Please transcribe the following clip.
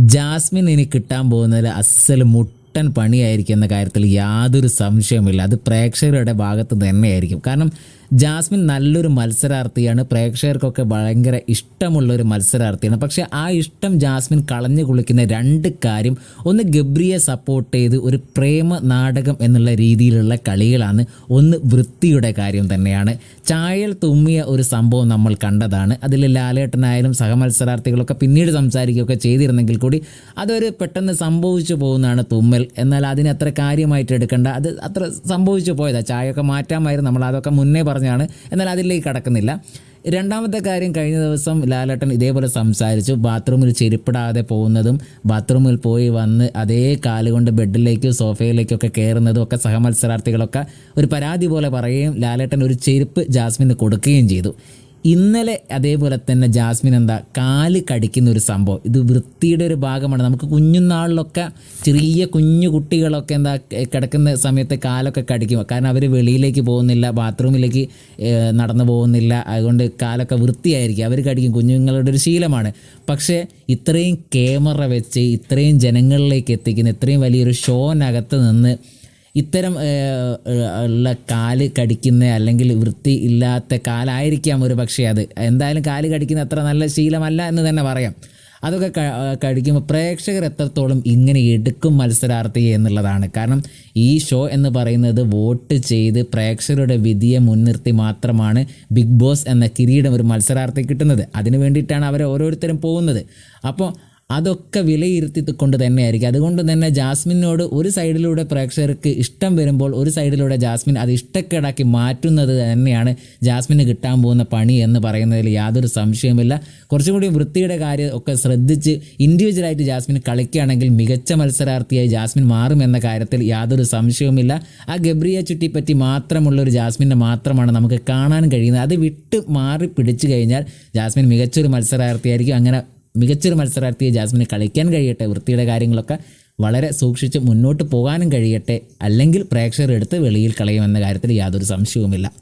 Jasmine ഇനി കിട്ടാൻ പോകുന്നതിൽ അസൽ മുട്ടൻ പണിയായിരിക്കും എന്ന കാര്യത്തിൽ യാതൊരു സംശയവുമില്ല. അത് പ്രേക്ഷകരുടെ ഭാഗത്ത് തന്നെയായിരിക്കും. കാരണം ജാസ്മിൻ നല്ലൊരു മത്സരാർത്ഥിയാണ്. പ്രേക്ഷകർക്കൊക്കെ ഭയങ്കര ഇഷ്ടമുള്ള ഒരു മത്സരാർത്ഥിയാണ്. പക്ഷേ ആ ഇഷ്ടം ജാസ്മിൻ കളഞ്ഞു കുളിക്കുന്ന രണ്ട് കാര്യം. ഒന്ന് ഗബ്രിയെ സപ്പോർട്ട് ചെയ്ത് ഒരു പ്രേമ നാടകം എന്നുള്ള രീതിയിലുള്ള കളികളാണ്. ഒന്ന് വൃത്തിയുടെ കാര്യം തന്നെയാണ്. ചായൽ തുമ്മിയ ഒരു സംഭവം നമ്മൾ കണ്ടതാണ്. അതിൽ ലാലേട്ടനായാലും സഹമത്സരാർത്ഥികളൊക്കെ പിന്നീട് സംസാരിക്കുകയൊക്കെ ചെയ്തിരുന്നെങ്കിൽ കൂടി അതൊരു പെട്ടെന്ന് സംഭവിച്ചു പോകുന്നതാണ് തുമ്മൽ. എന്നാൽ അതിനെ അത്ര കാര്യമായിട്ട് എടുക്കേണ്ട. അത് അത്ര സംഭവിച്ചു പോയതാണ് ചായയൊക്കെ മാറ്റാമായിരുന്നു. നമ്മൾ അതൊക്കെ മുന്നേ പറഞ്ഞാണ്. എന്നാൽ അതിലേക്ക് കടക്കുന്നില്ല. രണ്ടാമത്തെ കാര്യം കഴിഞ്ഞ ദിവസം ലാലേട്ടൻ ഇതേപോലെ സംസാരിച്ചു. ബാത്റൂമിൽ ചെരുപ്പിടാതെ പോകുന്നതും ബാത്റൂമിൽ പോയി വന്ന് അതേ കാലുകൊണ്ട് ബെഡിലേക്കും സോഫയിലേക്കൊക്കെ കയറുന്നതും ഒക്കെ സഹമത്സരാർത്ഥികളൊക്കെ ഒരു പരാതി പോലെ പറയുകയും ലാലേട്ടൻ ഒരു ചെരുപ്പ് ജാസ്മിന് കൊടുക്കുകയും ചെയ്തു. ഇന്നലെ അതേപോലെ തന്നെ ജാസ്മിൻ എന്താ കാൽ കടിക്കുന്ന ഒരു സംഭവം. ഇത് വൃത്തിയുടെ ഒരു ഭാഗമാണ്. നമുക്ക് കുഞ്ഞുനാളിലൊക്കെ ചെറിയ കുഞ്ഞു കുട്ടികളൊക്കെ എന്താ കിടക്കുന്ന സമയത്ത് കാലൊക്കെ കടിക്കും. കാരണം അവർ വെളിയിലേക്ക് പോകുന്നില്ല ബാത്റൂമിലേക്ക് നടന്നു പോകുന്നില്ല. അതുകൊണ്ട് കാലൊക്കെ വൃത്തിയായിരിക്കും. അവർ കടിക്കും. കുഞ്ഞുങ്ങളുടെ ഒരു ശീലമാണ്. പക്ഷേ ഇത്രയും ക്യാമറ വെച്ച് ഇത്രയും ജനങ്ങളിലേക്ക് എത്തിക്കുന്ന ഇത്രയും വലിയൊരു ഷോനകത്ത് നിന്ന് ഇത്തരം ഉള്ള കാൽ കടിക്കുന്ന അല്ലെങ്കിൽ വൃത്തി ഇല്ലാത്ത കാലായിരിക്കാം ഒരു പക്ഷേ അത്. എന്തായാലും കാൽ കടിക്കുന്ന അത്ര നല്ല ശീലമല്ല എന്ന് തന്നെ പറയാം. അതൊക്കെ കഴിക്കുമ്പോൾ പ്രേക്ഷകർ എത്രത്തോളം ഇങ്ങനെ എടുക്കും മത്സരാർത്ഥിയെ എന്നുള്ളതാണ്. കാരണം ഈ ഷോ എന്ന് പറയുന്നത് വോട്ട് ചെയ്ത് പ്രേക്ഷകരുടെ വിധിയെ മുൻനിർത്തി മാത്രമാണ് ബിഗ് ബോസ് എന്ന കിരീടം ഒരു മത്സരാർത്ഥി കിട്ടുന്നത്. അതിനു വേണ്ടിയിട്ടാണ് അവർ ഓരോരുത്തരും പോകുന്നത്. അപ്പോൾ അതൊക്കെ വിലയിരുത്തിക്കൊണ്ട് തന്നെയായിരിക്കും. അതുകൊണ്ട് തന്നെ ജാസ്മിനോട് ഒരു സൈഡിലൂടെ പ്രേക്ഷകർക്ക് ഇഷ്ടം വരുമ്പോൾ ഒരു സൈഡിലൂടെ ജാസ്മിൻ അത് ഇഷ്ടക്കേടാക്കി മാറ്റുന്നത് തന്നെയാണ് ജാസ്മിന് കിട്ടാൻ പോകുന്ന പണി എന്ന് പറയുന്നതിൽ യാതൊരു സംശയവുമില്ല. കുറച്ചും കൂടി വൃത്തിയുടെ കാര്യം ഒക്കെ ശ്രദ്ധിച്ച് ഇൻഡിവിജ്വലായിട്ട് ജാസ്മിൻ കളിക്കുകയാണെങ്കിൽ മികച്ച മത്സരാർത്ഥിയായി ജാസ്മിൻ മാറും എന്ന കാര്യത്തിൽ യാതൊരു സംശയവുമില്ല. ആ ഗബ്രിയ ചുറ്റിപ്പറ്റി മാത്രമുള്ള ഒരു ജാസ്മിനെ മാത്രമാണ് നമുക്ക് കാണാൻ കഴിയുന്നത്. അത് വിട്ട് മാറി പിടിച്ചു കഴിഞ്ഞാൽ ജാസ്മിൻ മികച്ചൊരു മത്സരാർത്ഥിയായിരിക്കും. അങ്ങനെ മികച്ചൊരു മത്സരാർത്ഥിയെ ജാസ്മിന് കളിക്കാൻ കഴിയട്ടെ വൃത്തിയുടെ കാര്യങ്ങളൊക്കെ വളരെ സൂക്ഷിച്ച് മുന്നോട്ട് പോകാനും കഴിയട്ടെ അല്ലെങ്കിൽ പ്രേക്ഷകർ എടുത്ത് വെളിയിൽ കളയുമെന്ന കാര്യത്തിൽ യാതൊരു സംശയവുമില്ല.